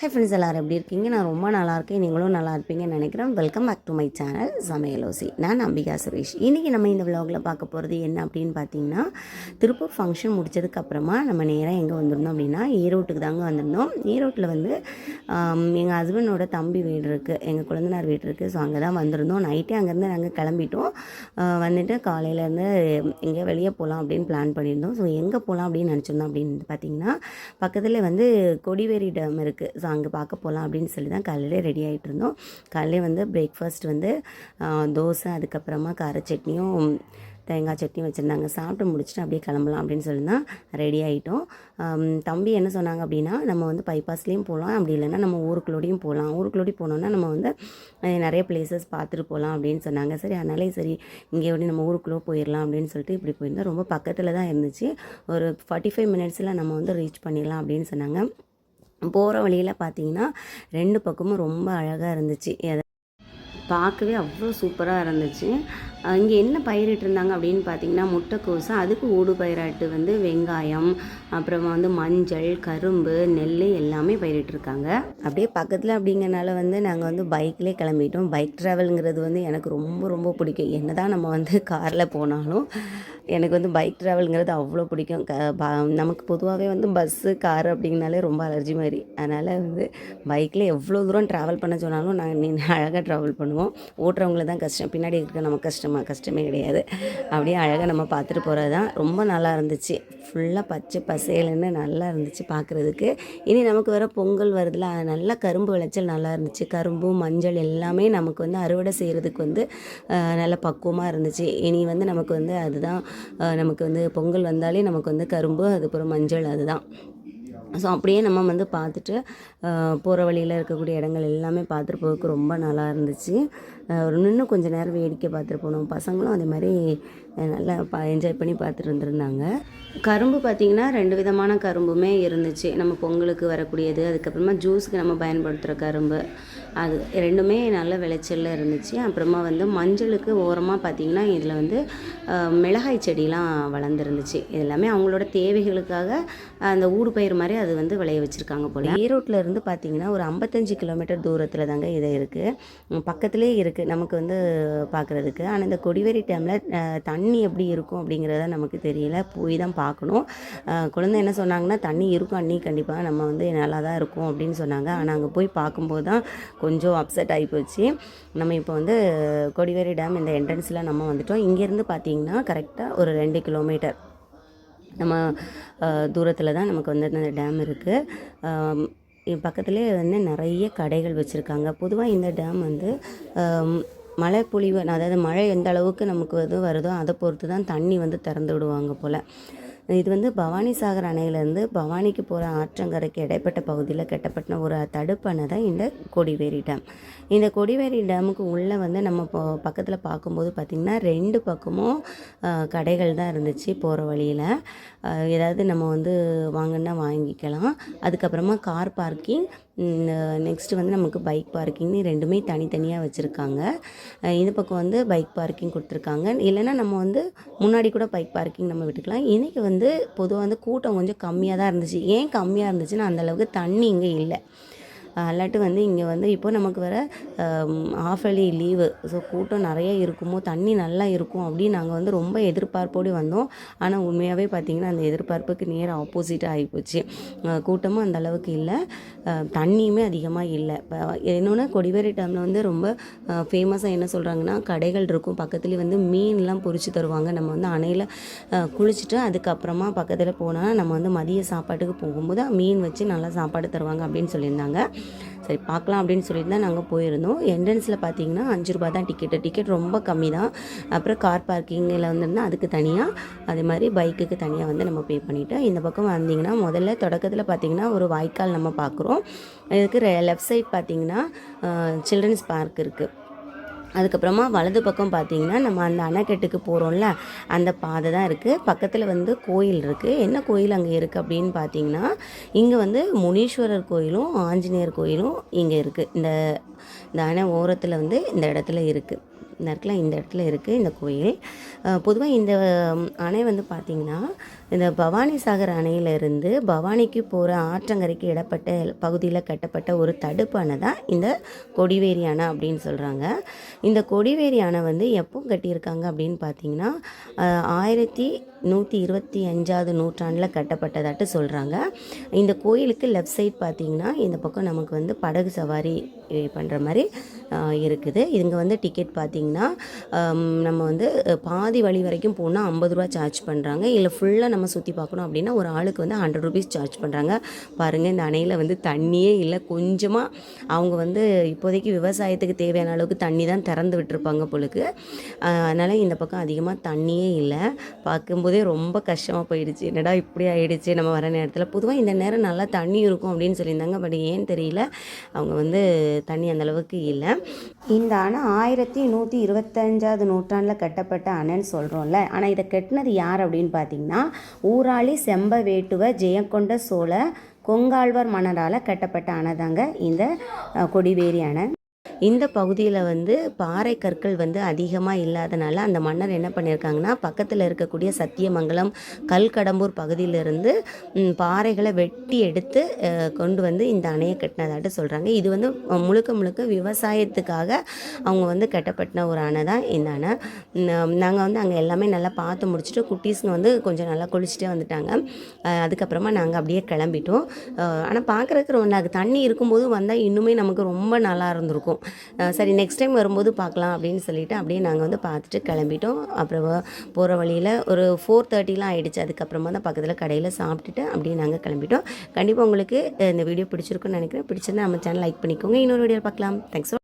Hi friends எல்லோரும் எப்படி இருக்கீங்க? நான் ரொம்ப நல்லா இருக்கேன். நீங்களும் நல்லா இருப்பீங்கன்னு நினைக்கிறேன். Welcome back to my channel Samayalosi நான் அம்பிகா சுரேஷ். இன்றைக்கி நம்ம இந்த விலாகில் பார்க்க போகிறது என்ன அப்படின்னு பார்த்தீங்கன்னா திருப்பூர் ஃபங்க்ஷன் முடிச்சதுக்கப்புறமா நம்ம நேராக எங்கே வந்திருந்தோம் அப்படின்னா ஈரோட்டுக்கு தாங்க வந்திருந்தோம். ஈரோட்டில் வந்து எங்கள் ஹஸ்பண்டோட தம்பி வீடு இருக்குது எங்கள் குழந்தைனார் வீடு இருக்குது ஸோ அங்கே தான் வந்திருந்தோம் நைட்டே அங்கேருந்து நாங்கள் கிளம்பிட்டோம். வந்துட்டு காலையிலேருந்து எங்கேயோ வெளியே போகலாம் அப்படின்னு பிளான் பண்ணியிருந்தோம். ஸோ எங்கே போகலாம் அப்படின்னு நினச்சிருந்தோம் அப்படின்னு பார்த்தீங்கன்னா பக்கத்தில் வந்து கொடிவேரி டேம் இருக்குது ஸோ அங்கே பார்க்க போகலாம் அப்படின்னு சொல்லி தான் காலையிலே ரெடி ஆகிட்டு இருந்தோம். காலையிலே வந்து பிரேக்ஃபாஸ்ட் வந்து தோசை அதுக்கப்புறமா கார சட்னியும் தேங்காய் சட்னி வச்சுருந்தாங்க. சாப்பிட்டு முடிச்சுட்டு அப்படியே கிளம்பலாம் அப்படின்னு சொல்லி தான் ரெடி ஆகிட்டோம் தம்பி என்ன சொன்னாங்க அப்படின்னா நம்ம வந்து பைபாஸ்லேயும் போகலாம் அப்படி இல்லைன்னா நம்ம ஊருக்குள்ளோடையும் போகலாம் ஊருக்குள்ளோடி போனோன்னா நம்ம வந்து நிறைய பிளேசஸ் பார்த்துட்டு போகலாம் அப்படின்னு சொன்னாங்க. சரி அதனாலே சரி இங்கே எப்படி நம்ம ஊருக்குள்ளே போயிடலாம் அப்படின்னு சொல்லிட்டு இப்படி போயிருந்தோம். ரொம்ப பக்கத்தில் தான் இருந்துச்சு. ஒரு ஃபார்ட்டி ஃபைவ் மினிட்ஸில் நம்ம வந்து ரீச் பண்ணிடலாம் அப்படின்னு சொன்னாங்க. போகிற வழியில் பார்த்தீங்கன்னா ரெண்டு பக்கமும் ரொம்ப அழகாக இருந்துச்சு. பார்க்கவே அவ்வளோ சூப்பராக இருந்துச்சு. இங்கே என்ன பயிரிட்டிருந்தாங்க அப்படின்னு பார்த்தீங்கன்னா முட்டைக்கோசு அதுக்கு ஊடு பயிராட்டு வந்து வெங்காயம் அப்புறமா வந்து மஞ்சள் கரும்பு நெல் எல்லாமே பயிரிட்டிருக்காங்க அப்படியே பக்கத்தில் அப்படிங்கறனால வந்து நாங்கள் வந்து பைக்லேயே கிளம்பிட்டோம். பைக் ட்ராவலுங்கிறது வந்து எனக்கு ரொம்ப ரொம்ப பிடிக்கும். என்ன தான் நம்ம வந்து காரில் போனாலும் எனக்கு வந்து பைக் ட்ராவலுங்கிறது அவ்வளோ பிடிக்கும். க நமக்கு பொதுவாகவே வந்து பஸ்ஸு கார் அப்படிங்கனாலே ரொம்ப அலர்ஜி மாதிரி. அதனால் வந்து பைக்கில் எவ்வளோ தூரம் ட்ராவல் பண்ண சொன்னாலும் நாங்கள் நீ அழகாக ட்ராவல் பண்ணுவோம். ஓட்டுறவங்கள தான் கஷ்டம். பின்னாடி இருக்க நம்ம கஷ்டமாக கஷ்டமே கிடையாது. அப்படியே அழகாக நம்ம பார்த்துட்டு போகிறது தான் ரொம்ப நல்லா இருந்துச்சு. ஃபுல்லாக பச்சை பசேலுன்னு நல்லா இருந்துச்சு பார்க்குறதுக்கு. இனி நமக்கு வர பொங்கல் வருதுல அது நல்லா கரும்பு விளைச்சல் நல்லா இருந்துச்சு. கரும்பு மஞ்சள் எல்லாமே நமக்கு வந்து அறுவடை செய்கிறதுக்கு வந்து நல்ல பக்குவமாக இருந்துச்சு. இனி வந்து நமக்கு வந்து அதுதான் நமக்கு வந்து பொங்கல் வந்தாலே நமக்கு வந்து கரும்பு அதுக்கப்புறம் மஞ்சள் அதுதான். ஸோ அப்படியே நம்ம வந்து பார்த்துட்டு போகிற வழியில் இருக்கக்கூடிய இடங்கள் எல்லாமே பார்த்துட்டு போகிறதுக்கு ரொம்ப நல்லா இருந்துச்சு. ஒரு இன்னும் கொஞ்சம் நேரம் வேடிக்கை பார்த்துட்டு போனோம். பசங்களும் அதே மாதிரி நல்லா பா என்ஜாய் பண்ணி பார்த்துட்டு இருந்திருந்தாங்க கரும்பு பார்த்திங்கன்னா ரெண்டு விதமான கரும்புமே இருந்துச்சு. நம்ம பொங்கலுக்கு வரக்கூடியது அதுக்கப்புறமா ஜூஸுக்கு நம்ம பயன்படுத்துகிற கரும்பு. அது ரெண்டுமே நல்ல விளைச்சலில் இருந்துச்சு. அப்புறமா வந்து மஞ்சளுக்கு ஓரமாக பார்த்திங்கன்னா இதில் வந்து மிளகாய் செடிலாம் வளர்ந்துருந்துச்சு. இது எல்லாமே அவங்களோட தேவைகளுக்காக அந்த ஊடு பயிர் மாதிரி அது வந்து விளைய வச்சுருக்காங்க போல். ஈரோட்டில் இருந்து பார்த்தீங்கன்னா ஒரு ஐம்பத்தஞ்சு கிலோமீட்டர் தூரத்தில் தாங்க இது இருக்குது பக்கத்துலேயே இருக்குது நமக்கு வந்து பார்க்குறதுக்கு. ஆனால் இந்த கொடிவேரி டைமில் தனி தண்ணி எப்படி இருக்கும் அப்படிங்கிறத நமக்கு தெரியல. போய் தான் பார்க்கணும். குழந்தை என்ன சொன்னாங்கன்னா தண்ணி இருக்கும் அண்ணி கண்டிப்பாக நம்ம வந்து நல்லா தான் இருக்கும் அப்படின்னு சொன்னாங்க. ஆனால் அங்கே போய் பார்க்கும்போது தான் கொஞ்சம் அப்செட் ஆகி போச்சு. நம்ம இப்போ வந்து கொடிவேரி டேம் இந்த என்ட்ரன்ஸில் நம்ம வந்துட்டோம். இங்கேருந்து பார்த்தீங்கன்னா கரெக்டாக ஒரு ரெண்டு கிலோமீட்டர் நம்ம தூரத்தில் தான் நமக்கு வந்து அந்த டேம் இருக்குது பக்கத்துலேயே வந்து நிறைய கடைகள் வச்சுருக்காங்க. பொதுவாக இந்த டேம் வந்து மழை பொழிவு அதாவது மழை எந்த அளவுக்கு நமக்கு வந்து வருதோ அதை பொறுத்து தான் தண்ணி வந்து திறந்து விடுவாங்க போல். இது வந்து பவானி சாகர் அணையிலேருந்து பவானிக்கு போகிற ஆற்றங்கரைக்கு இடைப்பட்ட பகுதியில் கட்டப்பட்ட ஒரு தடுப்பணை தான் இந்த கொடிவேரி டேம். இந்த கொடிவேரி டேமுக்கு உள்ளே வந்து நம்ம பக்கத்தில் பார்க்கும்போது பார்த்திங்கன்னா ரெண்டு பக்கமும் கடைகள் தான் இருந்துச்சு போகிற வழியில். ஏதாவது நம்ம வந்து வாங்கினா வாங்கிக்கலாம். அதுக்கப்புறமா கார் பார்க்கிங் நெக்ஸ்ட்டு வந்து நமக்கு பைக் பார்க்கிங்னு ரெண்டுமே தனித்தனியாக வச்சுருக்காங்க. இந்த பக்கம் வந்து பைக் பார்க்கிங் கொடுத்துருக்காங்க. இல்லைன்னா நம்ம வந்து முன்னாடி கூட பைக் பார்க்கிங் நம்ம விட்டுக்கலாம். இன்றைக்கி வந்து பொதுவாக வந்து கூட்டம் கொஞ்சம் கம்மியாக தான் இருந்துச்சு. ஏன் கம்மியாக இருந்துச்சுன்னா அந்தளவுக்கு தண்ணி இங்கே இல்லை. அல்லாட்டு வந்து இங்கே வந்து இப்போ நமக்கு வர ஆஃப் அலி லீவு ஸோ கூட்டம் நிறைய இருக்குமோ தண்ணி நல்லா இருக்கும் அப்படின்னு நாங்கள் வந்து ரொம்ப எதிர்பார்ப்போடு வந்தோம். ஆனால் உண்மையாகவே பார்த்திங்கன்னா அந்த எதிர்பார்ப்புக்கு நேர் ஆப்போசிட்டாக ஆகிப்போச்சு கூட்டமும் அந்த அளவுக்கு இல்லை. தண்ணியுமே அதிகமாக இல்லை. இப்போ என்னென்னா கொடிவேரி டேமில் வந்து ரொம்ப ஃபேமஸாக என்ன சொல்கிறாங்கன்னா கடைகள் இருக்கும். பக்கத்துலேயே வந்து மீன்லாம் பொறிச்சு தருவாங்க. நம்ம வந்து அணையில் குளிச்சுட்டு அதுக்கப்புறமா பக்கத்தில் போனால் நம்ம வந்து மதிய சாப்பாட்டுக்கு போகும்போது மீன் வச்சு நல்லா சாப்பாடு தருவாங்க அப்படின்னு சொல்லியிருந்தாங்க. சரி பார்க்கலாம் அப்படின்னு சொல்லிட்டு தான் நாங்கள் போயிருந்தோம். என்ட்ரன்ஸில் பார்த்தீங்கன்னா அஞ்சு ரூபா தான் டிக்கெட்டு டிக்கெட் ரொம்ப கம்மி தான். அப்புறம் கார் பார்க்கிங்கில் வந்துருந்தால் அதுக்கு தனியாக அதே மாதிரி பைக்குக்கு தனியாக வந்து நம்ம பே பண்ணிவிட்டு இந்த பக்கம் வந்தீங்கன்னா முதல்ல தொடக்கத்தில் பார்த்தீங்கன்னா ஒரு வாய்க்கால் நம்ம பார்க்குறோம் இதுக்கு லெஃப்ட் சைட் பார்த்தீங்கன்னா சில்ட்ரன்ஸ் பார்க் இருக்குது அதுக்கப்புறமா வலது பக்கம் பார்த்தீங்கன்னா நம்ம அந்த அணைக்கட்டுக்கு போகிறோம்ல அந்த பாதை தான் இருக்குது பக்கத்தில் வந்து கோயில் இருக்குது என்ன கோயில் அங்கே இருக்குது அப்படின்னு பார்த்தீங்கன்னா இங்கே வந்து முனீஸ்வரர் கோயிலும் ஆஞ்சநேயர் கோயிலும் இங்கே இருக்குது இந்த இந்த அணை ஓரத்தில் வந்து இந்த இடத்துல இருக்குது இந்த இடத்துல இந்த இடத்துல இருக்குது இந்த கோயில். பொதுவாக இந்த அணை வந்து பார்த்திங்கன்னா இந்த பவானி சாகர் அணையிலிருந்து பவானிக்கு போகிற ஆற்றங்கரைக்கு இடப்பட்ட பகுதியில் கட்டப்பட்ட ஒரு தடுப்பு அணை தான் இந்த கொடிவேரி அணை அப்படின்னு சொல்கிறாங்க இந்த கொடிவேரி அணை வந்து எப்போ கட்டியிருக்காங்க அப்படின்னு பார்த்தீங்கன்னா ஆயிரத்தி நூற்றி இருபத்தி அஞ்சாவது நூற்றாண்டில் கட்டப்பட்டதாட்டு சொல்கிறாங்க இந்த கோயிலுக்கு லெஃப்ட் சைட் பார்த்தீங்கன்னா இந்த பக்கம் நமக்கு வந்து படகு சவாரி பண்ணுற மாதிரி இருக்குது. இதுங்க வந்து டிக்கெட் பார்த்தீங்கன்னா நம்ம வந்து பாதி வழி வரைக்கும் போனால் ஐம்பது ரூபா சார்ஜ் பண்ணுறாங்க இல்லை ஃபுல்லாக நம்ம நம்ம சுற்றி பார்க்கணும் அப்படின்னா ஒரு ஆளுக்கு வந்து ஹண்ட்ரட் ருபீஸ் சார்ஜ் பண்ணுறாங்க பாருங்கள் இந்த அணையில் வந்து தண்ணியே இல்லை. கொஞ்சமாக அவங்க வந்து இப்போதைக்கு விவசாயத்துக்கு தேவையான அளவுக்கு தண்ணி தான் திறந்து விட்டுருப்பாங்க பொழுது அதனால் இந்த பக்கம் அதிகமாக தண்ணியே இல்லை. பார்க்கும்போதே ரொம்ப கஷ்டமாக போயிடுச்சு. என்னடா இப்படி ஆகிடுச்சு நம்ம வர நேரத்தில். பொதுவாக இந்த நேரம் நல்லா தண்ணி இருக்கும் அப்படின்னு சொல்லியிருந்தாங்க. பட் ஏன்னு தெரியல. அவங்க வந்து தண்ணி அந்தளவுக்கு இல்லை. இந்த அணை ஆயிரத்தி நூற்றி இருபத்தஞ்சாவது நூற்றாண்டில் கட்டப்பட்ட அணைன்னு சொல்கிறோம்ல ஆனால் இதை கட்டினது யார் அப்படின்னு பார்த்தீங்கன்னா ஊராளி செம்ப வேட்டுவ ஜெயங்கொண்ட சோழ கொங்காழ்வார் மன்னரால் கட்டப்பட்ட அணை தாங்க இந்த கொடிவேரி அணை. இந்த பகுதியில் வந்து பாறை கற்கள் வந்து அதிகமாக இல்லாதனால அந்த மன்னர் என்ன பண்ணியிருக்காங்கன்னா பக்கத்தில் இருக்கக்கூடிய சத்தியமங்கலம் கல்கடம்பூர் பகுதியிலிருந்து பாறைகளை வெட்டி எடுத்து கொண்டு வந்து இந்த அணையை கட்டினதாட்டு சொல்கிறாங்க இது வந்து முழுக்க முழுக்க விவசாயத்துக்காக அவங்க வந்து கட்டப்பட்ட ஒரு அணை தான் இந்த அணை. நாங்கள் வந்து அங்கே எல்லாமே நல்லா பார்த்து முடிச்சுட்டு குட்டீஸ்னு வந்து கொஞ்சம் நல்லா குளிச்சுட்டே வந்துட்டாங்க. அதுக்கப்புறமா நாங்கள் அப்படியே கிளம்பிட்டோம். ஆனால் பார்க்குறதுக்கு ரொம்ப நல்லா தண்ணி இருக்கும்போது வந்தால் இன்னுமே நமக்கு ரொம்ப நல்லா இருந்திருக்கும். சரி நெக்ஸ்ட் டைம் வரும்போது பார்க்கலாம் அப்படின்னு சொல்லிட்டு அப்படியே நாங்கள் வந்து பார்த்துட்டு கிளம்பிட்டோம். அப்புறம் போகிற வழியில் ஒரு ஃபோர் தேர்ட்டிலாம் ஆயிடுச்சு. அதுக்கப்புறமா தான் பக்கத்தில் கடையில் சாப்பிட்டுட்டு அப்படியே நாங்கள் கிளம்பிட்டோம். கண்டிப்பாக உங்களுக்கு இந்த வீடியோ பிடிச்சிருக்குன்னு நினைக்கிறேன். பிடிச்சிருந்தா நம்ம சேனல் லைக் பண்ணிக்கோங்க. இன்னொரு வீடியோ பார்க்கலாம். தேங்க்ஸ்